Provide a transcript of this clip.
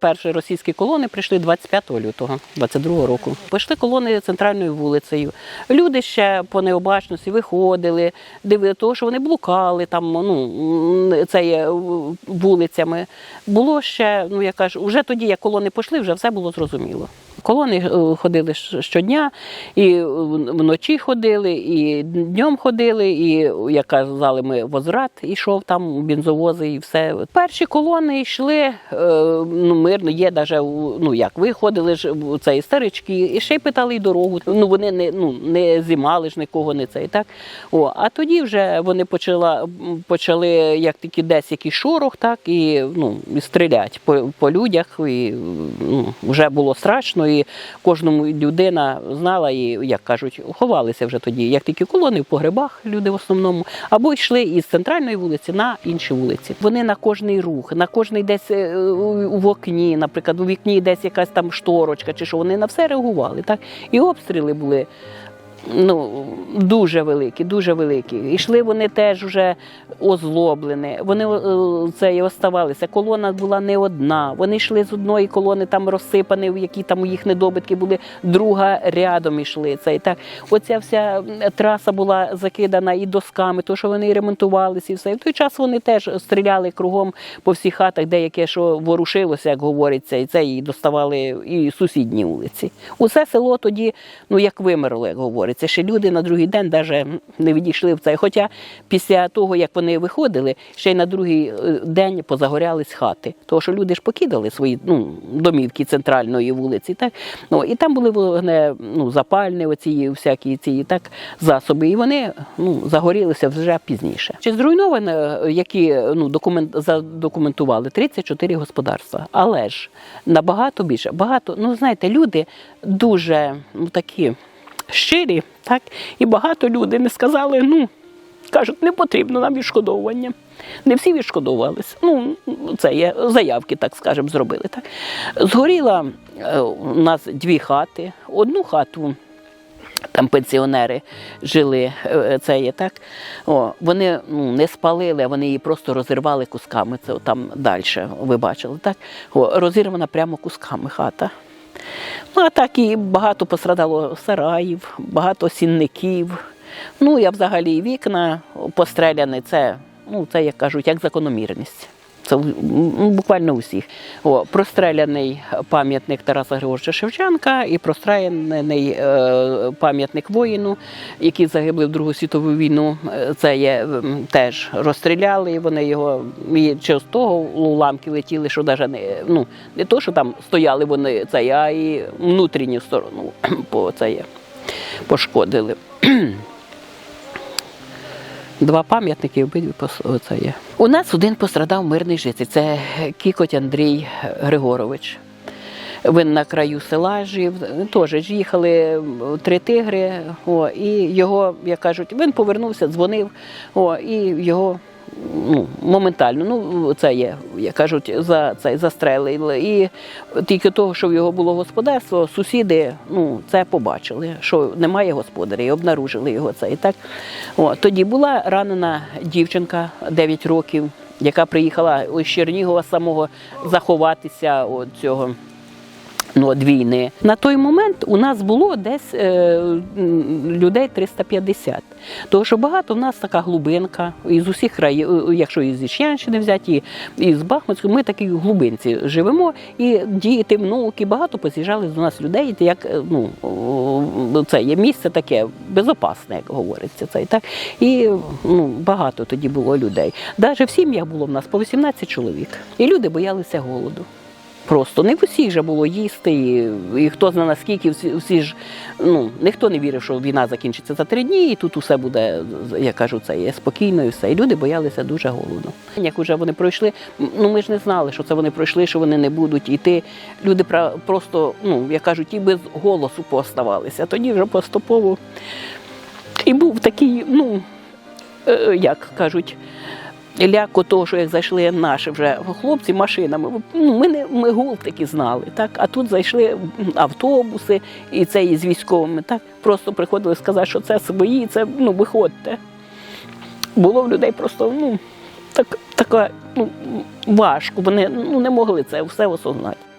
Перші російські колони прийшли 25 лютого 22 року. Пішли колони центральною вулицею. Люди ще по необачності виходили, дивили того, що вони блукали там, ну це є вулицями. Було ще, ну я кажу, вже тоді, як колони пішли, вже все було зрозуміло. Колони е, ходили щодня, і е, вночі ходили, і днем ходили, і як казали, ми возврат ішов там бензовози і все. Перші колони йшли е, ну, мирно, є даже ну як виходили ж у цей старички, і ще й питали дорогу. Ну вони не ну не зімали ж нікого, не цей так. О, а тоді вже вони почала почали як тільки десь якийсь шорох, так і ну і по, по людях. І ну, вже було страшно, і кожному людина знала і, як кажуть, ховалися вже тоді. Як тільки колони в погребах, люди в основному, або йшли із центральної вулиці на інші вулиці. Вони на кожний рух, на кожний десь е, у в окні, наприклад, у вікні десь якась там шторочка, чи що вони на все реагували. Так і обстріли були. Ну, дуже великі, дуже великі. Ішли вони теж вже озлоблені. Вони е, це і оставалися. Колона була не одна. Вони йшли з одної колони, там розсипані, в які там їх недобитки були, друга рядом йшли. Це і так. Оця вся траса була закидана і досками, то що вони ремонтувалися, і все. І в той час вони теж стріляли кругом по всіх хатах, деяке, що ворушилося, як говориться, і це і доставали і сусідні вулиці. Усе село тоді, ну як вимерло, як говориться. Ще люди на другий день навіть не відійшли в це. Хоча після того, як вони виходили, ще й на другий е, день позагорялись хати. Тому що люди ж покидали свої ну, домівки центральної вулиці. Так? Ну, і там були вогне, ну, запальні, оці всякі ці так, засоби, і вони ну, загорілися вже пізніше. Чи зруйновано, які ну, документ, задокументували 34 господарства, але ж набагато більше. Багато, ну знаєте, люди дуже ну, такі щирі, так, і багато людей не сказали, ну. Кажуть, не потрібно нам відшкодовування. Не всі відшкодовувалися. Ну, це є заявки, так скажемо, зробили. Так. Згоріла е, у нас дві хати. Одну хату там пенсіонери жили, е, це є так. О, вони ну, не спалили, вони її просто розірвали кусками. Це там далі, ви бачили, так? О, розірвана прямо кусками хата. Ну, а так і багато пострадало сараїв, багато сінників. Ну, я взагалі вікна постріляні, це, ну, це, як кажуть, як закономірність. Це ну, буквально усіх. О, простреляний пам'ятник Тараса Григоровича Шевченка і простреляний е, пам'ятник воїну, які загибли в Другу світову війну. Е, Це є теж розстріляли, вони його і через того уламки летіли, що навіть не, ну, не то, що там стояли вони це, а і внутрішню сторону по це є, пошкодили. Два пам'ятники обидві це є. У нас один пострадав мирний житель. Це Кікоть Андрій Григорович. Він на краю села жив, теж їхали три тигри. О, і його, як кажуть, він повернувся, дзвонив, о, і його ну, моментально, ну це є, як кажуть, за цей застрелили. І тільки того, що в його було господарство, сусіди ну, це побачили, що немає господаря, і обнаружили його це. І так. О, тоді була ранена дівчинка 9 років, яка приїхала з Чернігова самого заховатися від цього. Ну, від війни. На той момент у нас було десь е, людей 350. Тому що багато в нас така глибинка, із усіх країн, якщо із Ічнянщини взяти, і, з Бахмутської, ми такі глибинці живемо, і діти, внуки, багато посіжали до нас людей, як е, ну, це є місце таке безопасне, як говориться. Це, так. І ну, багато тоді було людей. Навіть в сім'ях було в нас по 18 чоловік. І люди боялися голоду. Просто не в усіх же було їсти, і, і хто знає наскільки всі, ж ну ніхто не вірив, що війна закінчиться за три дні, і тут усе буде, я кажу, це є спокійно і все. І люди боялися дуже голоду. Як вже вони пройшли, ну ми ж не знали, що це вони пройшли, що вони не будуть йти. Люди просто, ну як кажуть, і без голосу пооставалися. Тоді вже поступово і був такий, ну е, як кажуть. Ляко того, що як зайшли наші вже хлопці машинами, ну, ми не ми гул такі знали, так? а тут зайшли автобуси і це із військовими. Так? Просто приходили сказати, що це свої, це ну, виходьте. Було в людей просто ну, так, така, ну, важко, вони ну, не могли це все осознати.